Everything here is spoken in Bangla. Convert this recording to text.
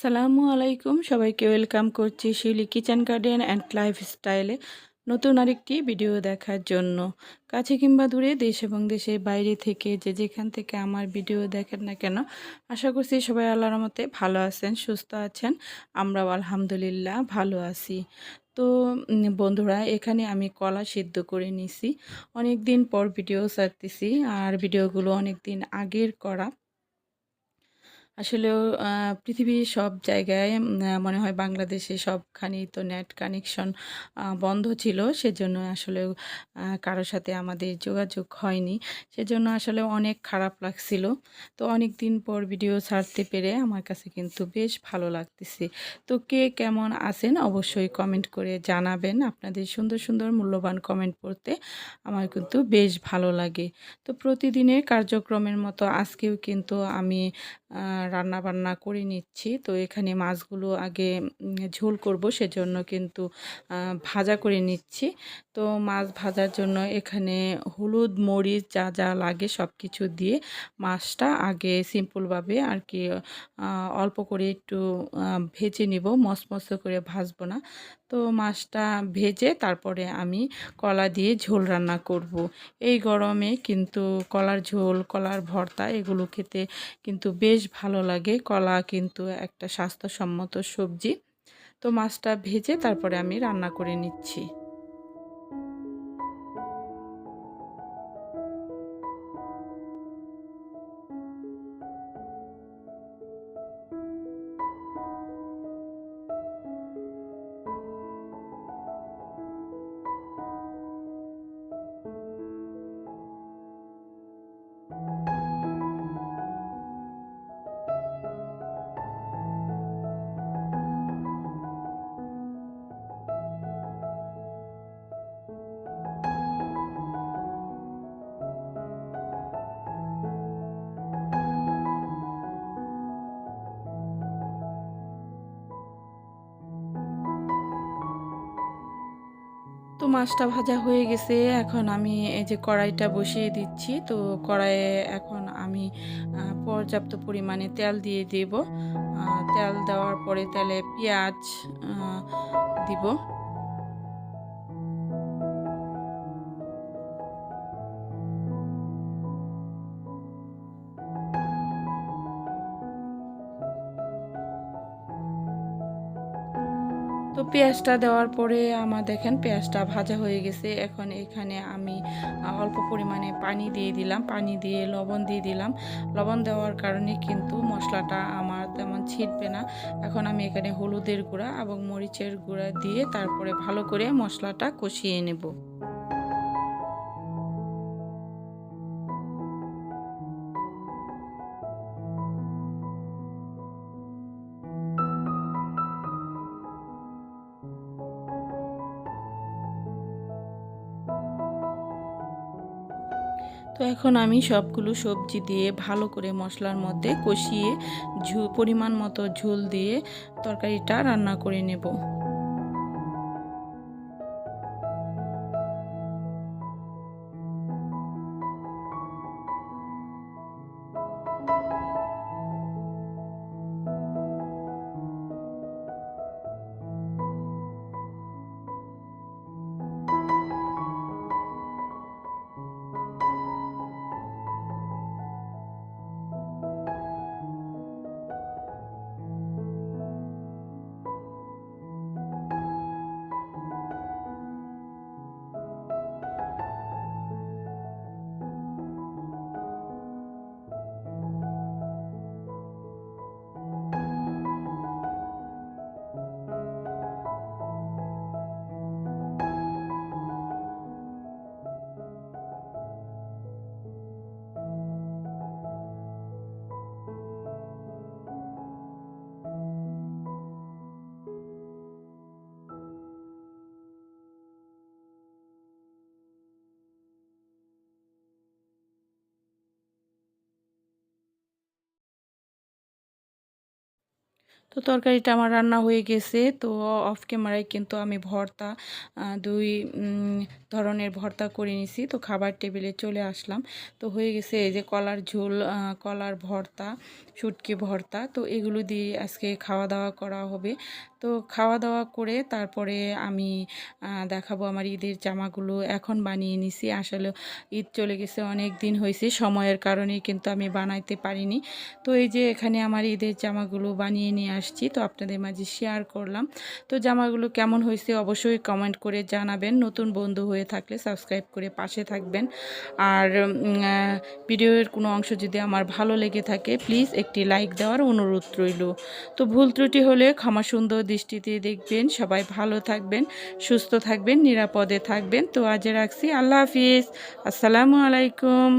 আসসালামু আলাইকুম। সবাইকে ওয়েলকাম করছি শিউলি কিচেন গার্ডেন অ্যান্ড লাইফস্টাইলে নতুন আরেকটি ভিডিও দেখার জন্য। কাছে কিংবা দূরে দেশ এবং দেশের বাইরে থেকে যে যেখান থেকে আমার ভিডিও দেখেন না কেন, আশা করছি সবাই আল্লাহর মতে ভালো আছেন, সুস্থ আছেন। আমরাও আলহামদুলিল্লাহ ভালো আছি। তো বন্ধুরা, এখানে আমি কলা সিদ্ধ করে নিছি। অনেক দিন পর ভিডিও ছাড়তেছি, আর ভিডিওগুলো অনেক দিন আগের করা। আসলেও আহ, পৃথিবীর সব জায়গায় মনে হয় বাংলাদেশে সবখানেই তো নেট কানেকশন বন্ধ ছিল। সেজন্য আসলে কারোর সাথে আমাদের যোগাযোগ হয়নি। সেজন্য আসলে অনেক খারাপ লাগছিল। তো অনেক দিন পর ভিডিও ছাড়তে পেরে আমার কাছে কিন্তু বেশ ভালো লাগতেছে। তো কে কেমন আছেন অবশ্যই কমেন্ট করে জানাবেন। আপনাদের সুন্দর সুন্দর মূল্যবান কমেন্ট পড়তে আমার কিন্তু বেশ ভালো লাগে। তো প্রতিদিনের কার্যক্রমের মতো আজকেও কিন্তু আমি রান্না বান্না করে নিচ্ছি। তো এখানে মাছগুলো আগে ঝোল করব সেজন্য কিন্তু ভাজা করে নিচ্ছি। তো মাছ ভাজার জন্য এখানে হলুদ, মরিচ যা যা লাগে সব কিছু দিয়ে মাছটা আগে সিম্পলভাবে আর কি অল্প করে একটু ভেজে নিব। মসমস করে ভাজবো না। তো মাছটা ভেজে তারপরে আমি কলা দিয়ে ঝোল রান্না করব। এই গরমে কিন্তু কলার ঝোল, কলার ভর্তা এগুলো খেতে কিন্তু বেশ ভালো লাগে। কলা কিন্তু একটা স্বাস্থ্যসম্মত সবজি। তো মাছটা ভেজে তারপরে আমি রান্না করে নিচ্ছি। মাছটা ভাজা হয়ে গেছে। এখন আমি এই যে কড়াইটা বসিয়ে দিচ্ছি। তো কড়াইয়ে এখন আমি পর্যাপ্ত পরিমাণে তেল দিয়ে দেব। তেল দেওয়ার পরে তেলে পেঁয়াজ দিব। তো পেঁয়াজটা দেওয়ার পরে আমার দেখেন পেঁয়াজটা ভাজা হয়ে গেছে। এখন এখানে আমি অল্প পরিমাণে পানি দিয়ে দিলাম। পানি দিয়ে লবণ দিয়ে দিলাম। লবণ দেওয়ার কারণে কিন্তু মশলাটা আমার তেমন ছিটবে না। এখন আমি এখানে হলুদের গুঁড়া এবং মরিচের গুঁড়া দিয়ে তারপরে ভালো করে মশলাটা কষিয়ে নেব। তো এখন আমি সবগুলো সবজি দিয়ে ভালো করে মশলার মধ্যে কষিয়ে ঝু পরিমাণ মতো ঝোল দিয়ে তরকারিটা রান্না করে নেব। তো তরকারিটা আমার রান্না হয়ে গেছে। তো অফ ক্যামেরায় কিন্তু আমি ভর্তা দুই ধরনের ভর্তা করে নিছি। তো খাবার টেবিলে চলে আসলাম। তো হয়ে গেছে এই যে কলার ঝোল কলার ভর্তা, শুটকি ভর্তা। তো এগুলো দিয়ে আজকে খাওয়া দাওয়া করা হবে। তো খাওয়া দাওয়া করে তারপরে আমি দেখাবো আমার ঈদের জামাগুলো এখন বানিয়ে নিছি। আসলে ঈদ চলে গেছে, অনেক দিন হয়েছে সময়ের কারণে কিন্তু আমি বানাইতে পারিনি। তো এই যে এখানে আমার ঈদের জামাগুলো বানিয়ে নিয়ে আসছি, তো আপনাদের মাঝে শেয়ার করলাম। তো জামাগুলো কেমন হয়েছে অবশ্যই কমেন্ট করে জানাবেন। নতুন বন্ধু হয়ে থাকলে সাবস্ক্রাইব করে পাশে থাকবেন। আর ভিডিওর কোনো অংশ যদি আমার ভালো লেগে থাকে প্লিজ একটি লাইক দেওয়ার অনুরোধ রইল। তো ভুল ত্রুটি হলে ক্ষমা সুন্দর দৃষ্টিতে দেখবেন, সবাই ভালো থাকবেন, সুস্থ থাকবেন, নিরাপদে থাকবেন। তো আজ রাখছি। আল্লাহ হাফিজ। আসসালামু আলাইকুম।